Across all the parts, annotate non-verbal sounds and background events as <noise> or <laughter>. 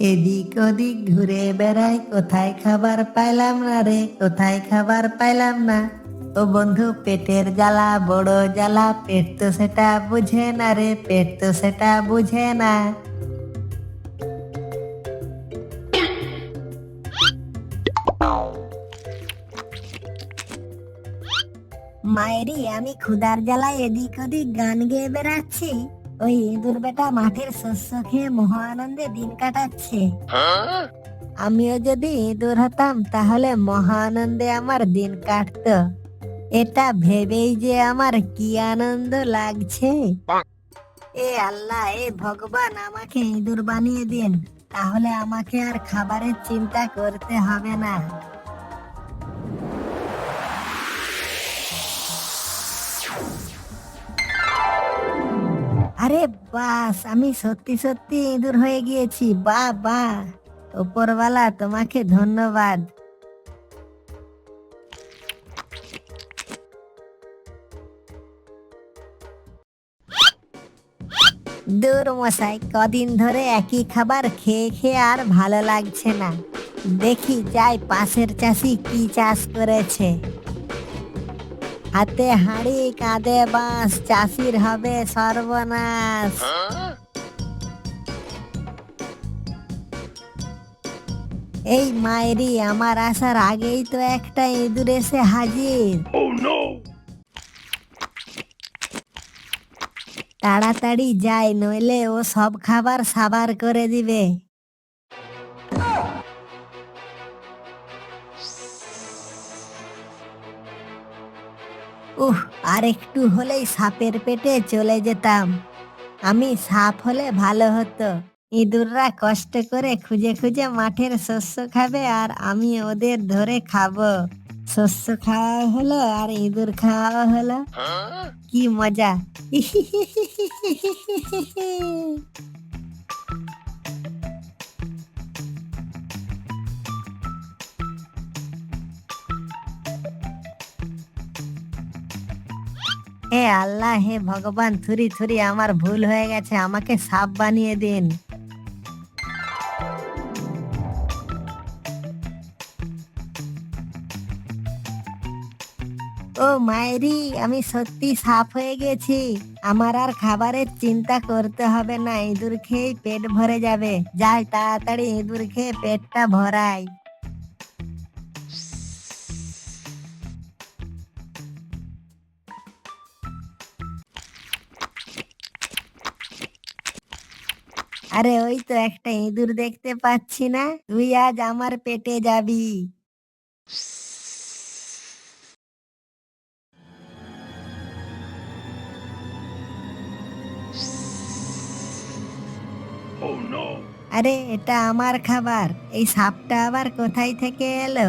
এদিক ওদিক ঘুরে বেড়াই, কোথায় খাবার পাইলাম না রে? কোথায় খাবার পাইলাম না? ও বন্ধু, পেটের জ্বালা, বড় জ্বালা, পেট তো সেটা বুঝে না রে, পেট তো সেটা বুঝে না। মায়েরি, আমি ক্ষুদার জ্বালায় এদিক ওদিক গান গেয়ে বেড়াচ্ছি। ওই ইঁদুর বেটা মাঠের শস্য খেয়ে মহা আনন্দে দিন কাটাচ্ছে। আমিও যদি ইঁদুর হতাম, তাহলে মহা আনন্দে আমার দিন কাটতো। এটা ভেবেই যে আমার কি আনন্দ লাগছে। এ আল্লাহ, এ ভগবান, আমাকে ইঁদুর বানিয়ে দিন। তাহলে আমাকে আর খাবারের চিন্তা করতে হবে না। আরে বাস, আমি সত্যি সত্যি ইঁদুর হয়ে গিয়েছি। বা বা, ওপরওয়ালা, তোমাকে ধন্যবাদ। দূর মশাই, কদিন ধরে একই খাবার খেয়ে খেয়ে আর ভালো লাগছে না। দেখি, যাই, পাশের চাষি কি চাষ করেছে। হাতে হাঁড়ি কাঁধে বাঁশ চাষির হবে সর্বনাশ। এই মায়েরি আমার আসার আগেই তো একটা ইঁদুর এসে হাজির। তাড়াতাড়ি যাই নইলে ও সব খাবার সাবার করে দিবে। উহ আর একটু হলেই সাপের পেটে চলে যেতাম। আমি সাপ হলে ভালো হতো। ইঁদুররা কষ্ট করে খুঁজে খুঁজে মাঠের শস্য খাবে আর আমি ওদের ধরে খাব। শস্য খাওয়া হলো আর ইঁদুর খাওয়া হলো। কি মজা। <laughs> হে আল্লাহ, হে ভগবান, থুরি থুরি আমার ভুল হয়ে গেছে, আমাকে সাপ বানিয়ে দিন। ও মায়েরি, আমি সত্যি সাপ হয়ে গেছি। আমার আর খাবারের চিন্তা করতে হবে না, ইঁদুর খেয়ে পেট ভরে যাবে। যাই, তাড়াতাড়ি ইঁদুর খেয়ে পেটটা ভরাই। আরে ওই তো একটা ইঁদুর দেখতে পাচ্ছি না। তুই আজ আমার পেটে যাবি। আরে এটা আমার খাবার। এই সাপটা আবার কোথায় থেকে এলো?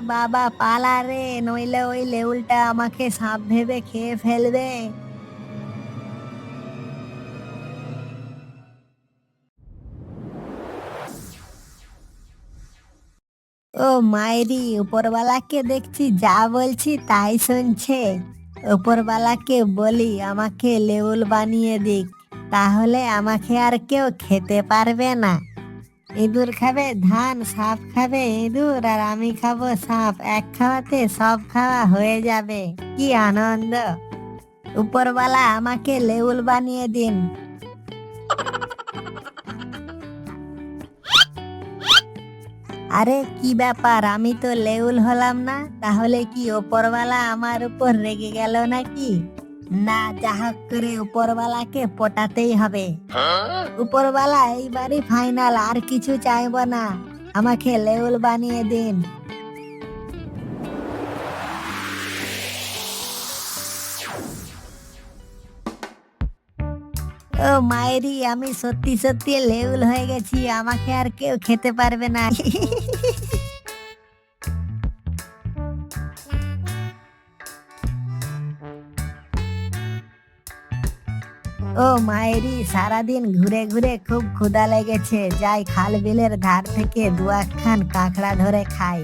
বাবা, পালা রে, নইলে ওই লেউলটা আমাকে সাপ ভেবে খেয়ে ফেলবে। ও মায়েরি, উপরওয়ালাকে দেখছি, যা বলছি তাই শুনছে। উপরওয়ালাকে বলি, আমাকে লেউল বানিয়ে দিক, তাহলে আমাকে আর কেউ খেতে পারবে না। ইঁদুর খাবে, ধান সাপ খাবে, ইঁদুর আর আমি খাব সাপ এক খাওয়াতে সব খাওয়া হয়ে যাবে, কি আনন্দ। উপরওয়ালা, আমাকে লেউল বানিয়ে দিন। আরে, কি ব্যাপার? আমি তো লেউল হলাম না। তাহলে কি ওপরওয়ালা আমার উপর রেগে গেল নাকি? না যা হোক করে উপরওয়ালাকে পটাতেই হবে। উপরওয়ালা, এইবারই ফাইনাল আর কিছু চাইব না। আমাকে লেউল বানিয়ে দিন। ও মায়েরি, আমি সত্যি সত্যি লেউল হয়ে গেছি, আমাকে আর কেউ খেতে পারবে না। <laughs> ও মায়েরি, সারাদিন ঘুরে ঘুরে খুব ক্ষুধা লেগেছে। যাই খাল বিলের ধার থেকে দু একখান কাঁকড়া ধরে খাই।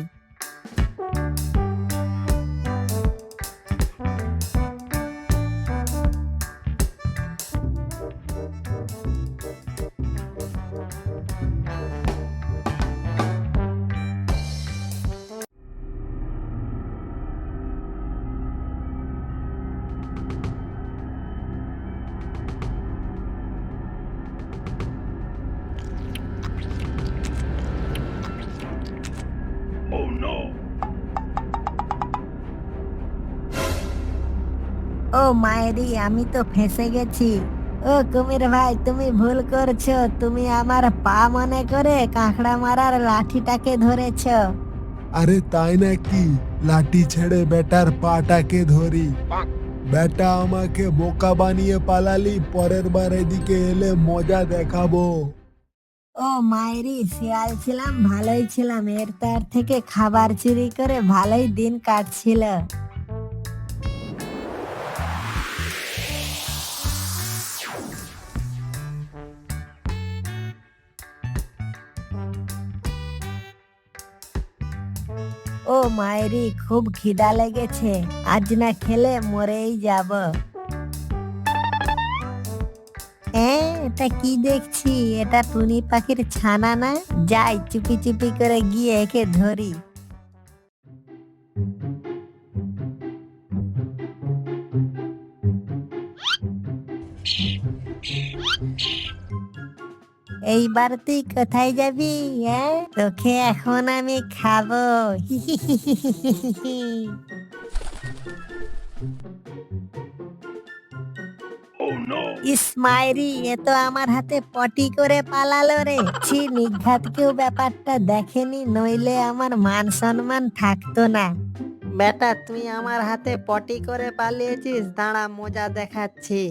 মায়েরি আমি তো ফেসে গেছি। ও কুমির ভাই তুমি ভুল করছ। তুমি আমার পা মনে করে কাঁকড়া মারার লাঠিটাকে ধরেছো। আরে তাই নাকি? লাঠি ছেড়ে বেটার পাটাকে ধরি। বেটা আমাকে বোকা বানিয়ে পালালি পরের বার এদিকে এলে মজা দেখাবো। ও মায়েরি শিয়াল ছিলাম ভালোই ছিলাম। এর তার থেকে খাবার চুরি করে ভালোই দিন কাটছিল। ও মায়েরি, খুব খিদা লেগেছে। আজ না খেলে মরেই যাব। হ্যাঁ এটা কি দেখছি? এটা টুনি পাখির ছানা না? যাই, চুপি চুপি করে গিয়ে একে ধরি। এইবার তুই কোথায় যাবি হ্যাঁ? তোকে এখন আমি খাব। ইসমাইরি এ তো আমার হাতে পটি করে পালালো রে। ছি, নিঘাত কেউ ব্যাপারটা দেখেনি, নইলে আমার মান সম্মান থাকতো না। বেটা, তুই আমার হাতে পটি করে পালিয়েছিস, দাঁড়া, মজা দেখাচ্ছি।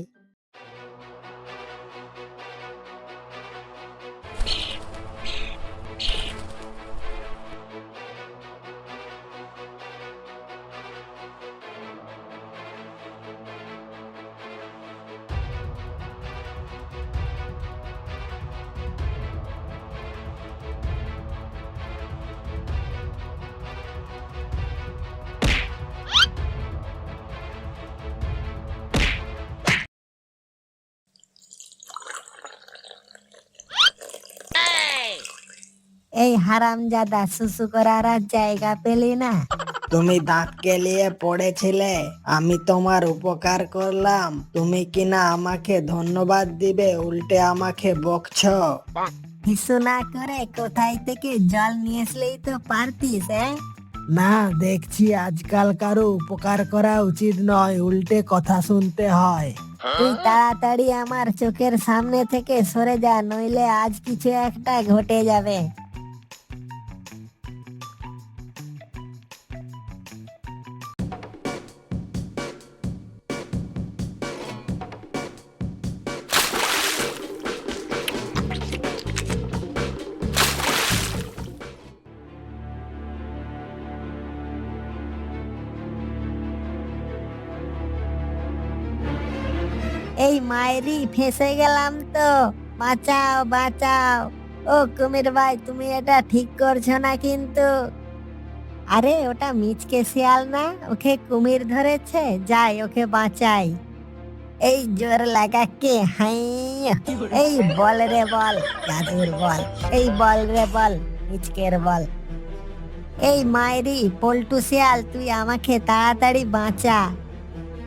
হারামজাদা সুসু করার আর জায়গা পেলি না। তুমি দাঁত কেলিয়ে পড়েছিলে আমি তোমার উপকার করলাম। তুমি কিনা আমাকে ধন্যবাদ দিবে উল্টে আমাকে বকছো। কিছু না করে কোথায় থেকে জল নিয়ে আসলেই তো পারতিস হ্যাঁ না দেখছি আজকাল কারও উপকার করা উচিত নয় উল্টে কথা শুনতে হয়। তুই তাড়াতাড়ি আমার চোখের সামনে থেকে সরে যা নইলে আজ কিছু একটা ঘটে যাবে। এই মায়েরি ফেসে গেলাম তো। বাঁচাও বাঁচাও। ও কুমির ভাই, তুমি এটা ঠিক করছ না কিন্তু। আরে, ওটা মিচকে শিয়াল না? ওকে কুমির ধরেছে? যাই, ওকে বাঁচাই। এই জোর লাগা কে? হাই। এই বল রে বল, জাদুর বল। এই বল রে বল, মিচকের বল। এই মায়েরি পল্টু শিয়াল, তুই আমাকে তাড়াতাড়ি বাঁচা।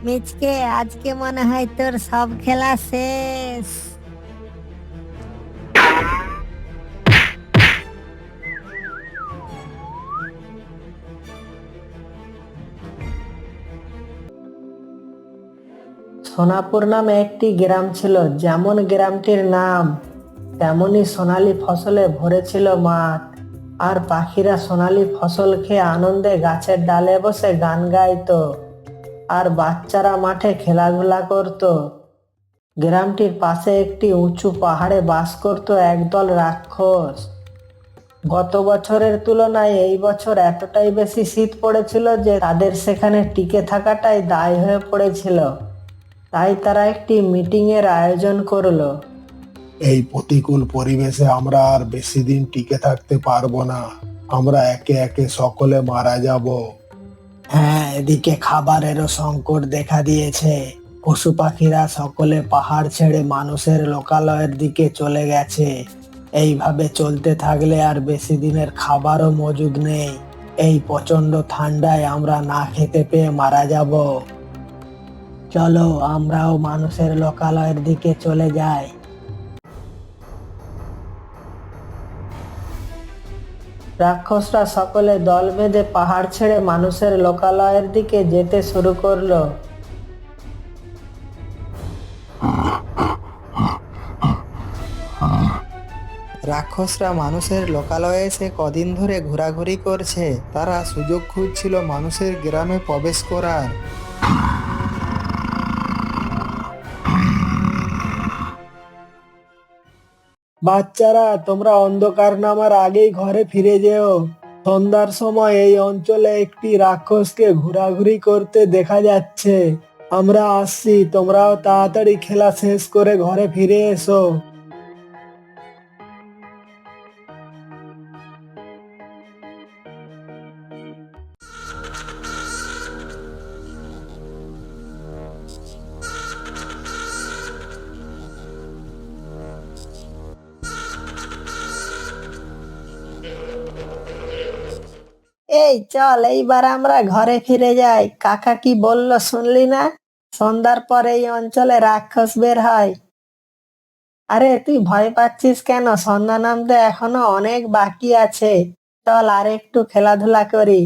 মিচকে, আজকে মনে হয় তোর সব খেলা শেষ। সোনাপুর নামে একটি গ্রাম ছিল, যেমন গ্রামটির নাম, তেমনি সোনালী ফসলে ভরেছিল মাঠ। আর পাখিরা সোনালী ফসল খেয়ে আনন্দে গাছের ডালে বসে গান গাইতো। আর বাচ্চারা মাঠে খেলাধুলা করত। গ্রামটির পাশে একটি উঁচু পাহাড়ে বাস করত একদল রাক্ষস। গত বছরের তুলনায় এই বছর এতটাই বেশি শীত পড়েছিল যে তাদের সেখানে টিকে থাকাটাই দায় হয়ে পড়েছিল। তাই তারা একটি মিটিং এর আয়োজন করল। এই প্রতিকূল পরিবেশে আমরা আর বেশি দিন টিকে থাকতে পারব না। আমরা একে একে সকলে মারা যাব। হ্যাঁ এদিকে খাবারেরও সংকট দেখা দিয়েছে। পশু পাখিরা সকলে পাহাড় ছেড়ে মানুষের লোকালয়ের দিকে চলে গেছে। এইভাবে চলতে থাকলে আর বেশি দিনের খাবারও মজুদ নেই। এই প্রচণ্ড ঠান্ডায় আমরা না খেতে পেয়ে মারা যাব। চলো, আমরাও মানুষের লোকালয়ের দিকে চলে যাই। রাক্ষসরা সকলে দল বেঁধে পাহাড় ছেড়ে মানুষের লোকালয়ের দিকে যেতে শুরু করল। রাক্ষসরা মানুষের লোকালয়ে এসে কদিন ধরে ঘোরাঘুরি করছে। তারা সুযোগ খুঁজছিল মানুষের গ্রামে প্রবেশ করার। বাচ্চারা, তোমরা অন্ধকার নামার আগেই ঘরে ফিরে যেও। সন্ধ্যার সময় এই অঞ্চলে একটি রাক্ষসকে ঘোরাঘুরি করতে দেখা যাচ্ছে। আমরা আসছি, তোমরাও তাড়াতাড়ি খেলা শেষ করে ঘরে ফিরে এসো। এই চল, এইবার আমরা ঘরে ফিরে যাই। কাকা কি বলল শুনলি না? সন্ধ্যার পর এই অঞ্চলে রাক্ষস বের হয়। আরে, তুই ভয় পাচ্ছিস কেন? সন্ধ্যা নামতে এখনও অনেক বাকি আছে। চল, আর একটু খেলাধুলা করি।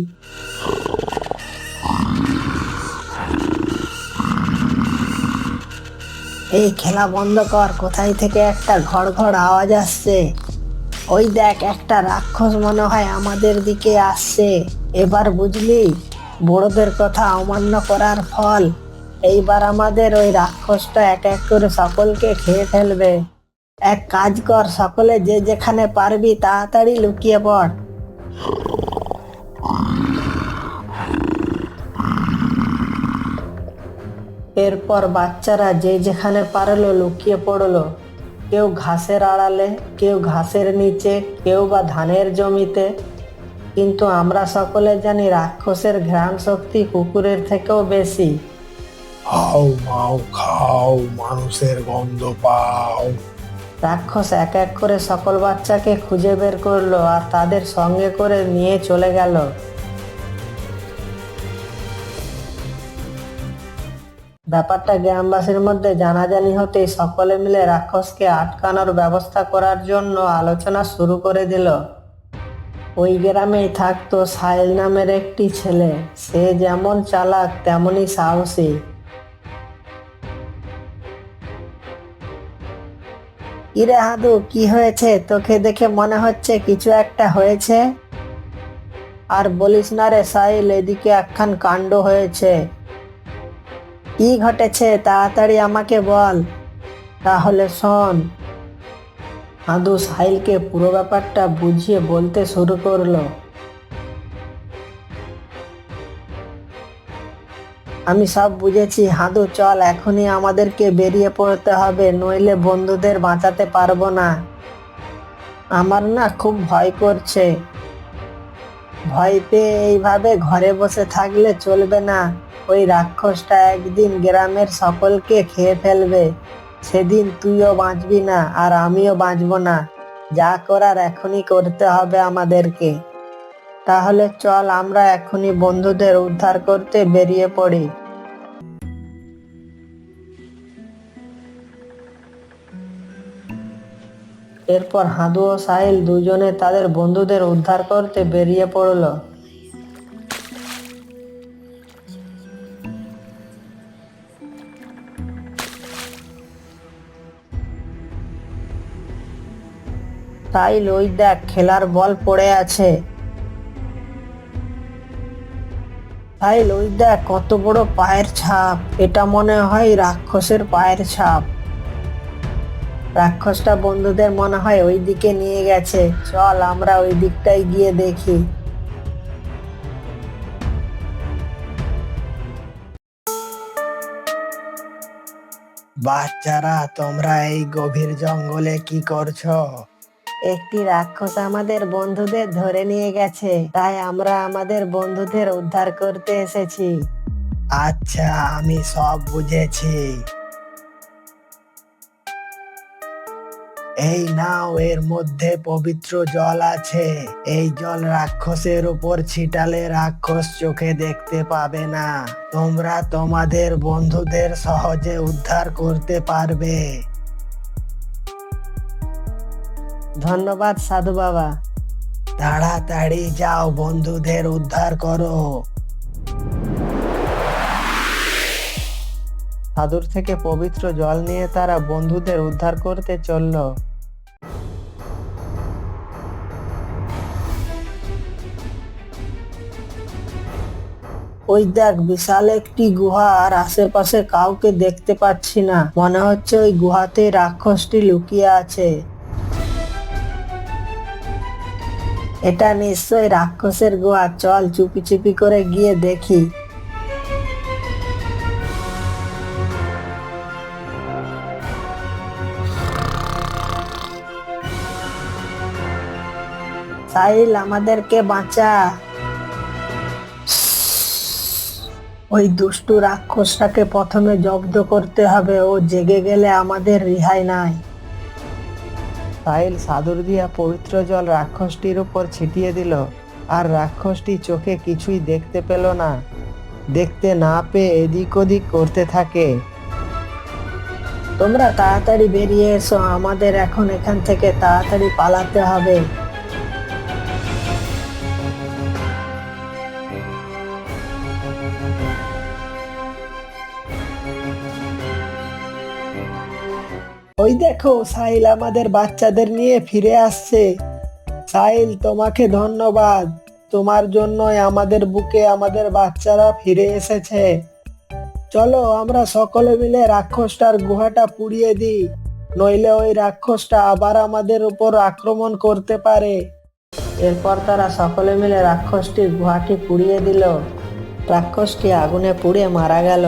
এই, খেলা বন্ধ কর। কোথায় থেকে একটা ঘড় ঘড় আওয়াজ আসছে? ওই দেখ, একটা রাক্ষস মনে হয় আমাদের দিকে আসছে। এবার বুঝলি, বড়দের কথা অমান্য করার ফল। এইবার আমাদের ওই রাক্ষসটা এক এক করে সকলকে খেয়ে ফেলবে। এক কাজ কর, সকলে যে যেখানে পারবি তাড়াতাড়ি লুকিয়ে পড়। এরপর বাচ্চারা যে যেখানে পারল লুকিয়ে পড়ল। কেউ ঘাসের আড়ালে কেউ ঘাসের নিচে কেউ বা ধানের জমিতে। কিন্তু আমরা সকলে জানি রাক্ষসের ঘ্রাণ শক্তি কুকুরের থেকেও বেশি। হাও মাও খাও মানুষের গন্ধ পাও। রাক্ষস এক এক করে সকল বাচ্চাকে খুঁজে বের করল আর তাদের সঙ্গে করে নিয়ে চলে গেল। ব্যাপারটা গ্রামবাসীর মধ্যে জানাজানি হতেই সকলে মিলে রাক্ষসকে আটকানোর ব্যবস্থা করার জন্য আলোচনা শুরু করে দিল। ওই গ্রামেই থাকতো সাইল নামের একটি ছেলে। সে যেমন চালাক, তেমনই সাহসী। ইরে হাদু কি হয়েছে? তোকে দেখে মনে হচ্ছে কিছু একটা হয়েছে? আর বলিস না রে সাইল, এদিকে একখান কাণ্ড হয়েছে। কি ঘটেছে তাড়াতাড়ি আমাকে বল। তাহলে শোন। হাদু সাহিলকে পুরো ব্যাপারটা বুঝিয়ে বলতে শুরু করল। আমি সব বুঝেছি। হাদু চল, এখনই আমাদেরকে বেরিয়ে পড়তে হবে, নইলে বন্ধুদের বাঁচাতে পারব না। আমার না খুব ভয় করছে। ভয় পেয়ে এইভাবে ঘরে বসে থাকলে চলবে না। ওই রাক্ষসটা একদিন গ্রামের সকলকে খেয়ে ফেলবে। সেদিন তুইও বাঁচবি না আর আমিও বাঁচবো না। যা করার এখনই করতে হবে আমাদেরকে। তাহলে চল আমরা এখনই বন্ধুদের উদ্ধার করতে বেরিয়ে পড়ি। এরপর হাদু ও সাহিল দুজনে তাদের বন্ধুদের উদ্ধার করতে বেরিয়ে পড়ল। সাহিল লই দেখ, খেলার বল পড়ে আছে। সাহিল লই দেখ, কত বড় পায়ের ছাপ। এটা মনে হয় রাক্ষসের পায়ের ছাপ। রাক্ষসটা বন্ধুদের মনে হয় ওই দিকে নিয়ে গেছে। চল, আমরা ওই দিকটাই গিয়ে দেখি। বাচ্চারা, তোমরা এই গভীর জঙ্গলে কি করছ? একটি রাক্ষস আমাদের বন্ধুদের ধরে নিয়ে গেছে, তাই আমরা আমাদের বন্ধুদের উদ্ধার করতে এসেছি। আচ্ছা আমি সব বুঝেছি। এই নাও, এর মধ্যে পবিত্র জল আছে। এই জল রাক্ষসের উপর ছিটালে রাক্ষস চোখে দেখতে পাবে না। তোমরা তোমাদের বন্ধুদের সহজে উদ্ধার করতে পারবে। ধন্যবাদ সাধু বাবা। তাড়াতাড়ি যাও বন্ধুদের উদ্ধার করো। সাধুর থেকে পবিত্র জল নিয়ে তারা বন্ধুদের উদ্ধার করতে চলল। ওই দেখ বিশাল একটি গুহা আর আশেপাশে কাউকে দেখতে পাচ্ছি না। মনে হচ্ছে ওই গুহাতে রাক্ষসটি লুকিয়ে আছে। এটা নিশ্চয়ই রাক্ষসের গোয়া। চল চুপি চুপি করে গিয়ে দেখি। সাহিল, আমাদেরকে বাঁচা। ওই দুষ্টু রাক্ষসটাকে প্রথমে জব্দ করতে হবে। ও জেগে গেলে আমাদের রিহাই নাই। সাহিল সাদুর দিয়া পবিত্র জল রাক্ষসটির উপর ছিটিয়ে দিল, আর রাক্ষসটি চোখে কিছুই দেখতে পেল না। দেখতে না পেয়ে এদিক ওদিক করতে থাকে। তোমরা তাড়াতাড়ি বেরিয়ে এসো, আমাদের এখন এখান থেকে তাড়াতাড়ি পালাতে হবে। ওই দেখো সাইল আমাদের বাচ্চাদের নিয়ে ফিরে আসছে। সাইল তোমাকে ধন্যবাদ। তোমার জন্যই আমাদের বুকে আমাদের বাচ্চারা ফিরে এসেছে। চলো, আমরা সকলে মিলে রাক্ষসটার গুহাটা পুড়িয়ে দিই। নইলে ওই রাক্ষসটা আবার আমাদের উপর আক্রমণ করতে পারে। এরপর তারা সকলে মিলে রাক্ষসটির গুহাটি পুড়িয়ে দিল। রাক্ষসটি আগুনে পুড়ে মারা গেল।